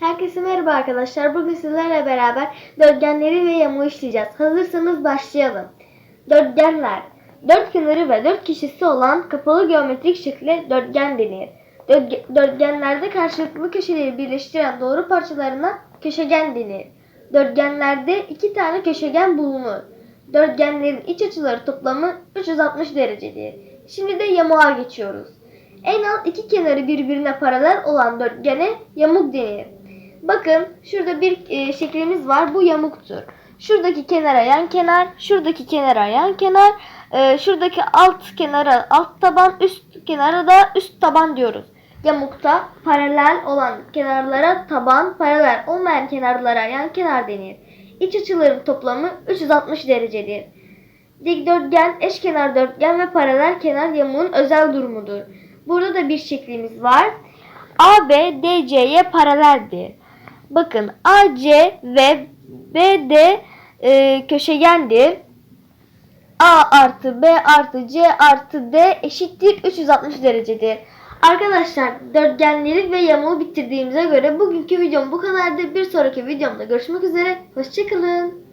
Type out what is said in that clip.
Herkese merhaba arkadaşlar. Bugün sizlerle beraber dörtgenleri ve yamuğu işleyeceğiz. Hazırsanız başlayalım. Dörtgenler. Dört kenarı ve dört kişisi olan kapalı geometrik şekle dörtgen denir. Dörtge- Dörtgenlerde karşılıklı köşeleri birleştiren doğru parçalarına köşegen denir. Dörtgenlerde iki tane köşegen bulunur. Dörtgenlerin iç açıları toplamı 360 derecedir. Şimdi de yamuğa geçiyoruz. En alt iki kenarı birbirine paralel olan dörtgene yamuk denir. Bakın şurada bir e, şeklimiz var. Bu yamuktur. Şuradaki kenara yan kenar, şuradaki kenara yan kenar, e, şuradaki alt kenara alt taban, üst kenara da üst taban diyoruz. Yamukta paralel olan kenarlara taban, paralel olmayan kenarlara yan kenar denir. İç açıların toplamı 360 derecedir. Dikdörtgen, eşkenar dörtgen ve paralel kenar yamuğun özel durumudur. Burada da bir şeklimiz var. AB DC'ye paraleldir. Bakın AC ve BD e, köşegendir. A artı B artı C artı D eşittir 360 derecedir. Arkadaşlar dörtgenleri ve yamuğu bitirdiğimize göre bugünkü videom bu kadardı. Bir sonraki videomda görüşmek üzere. Hoşçakalın.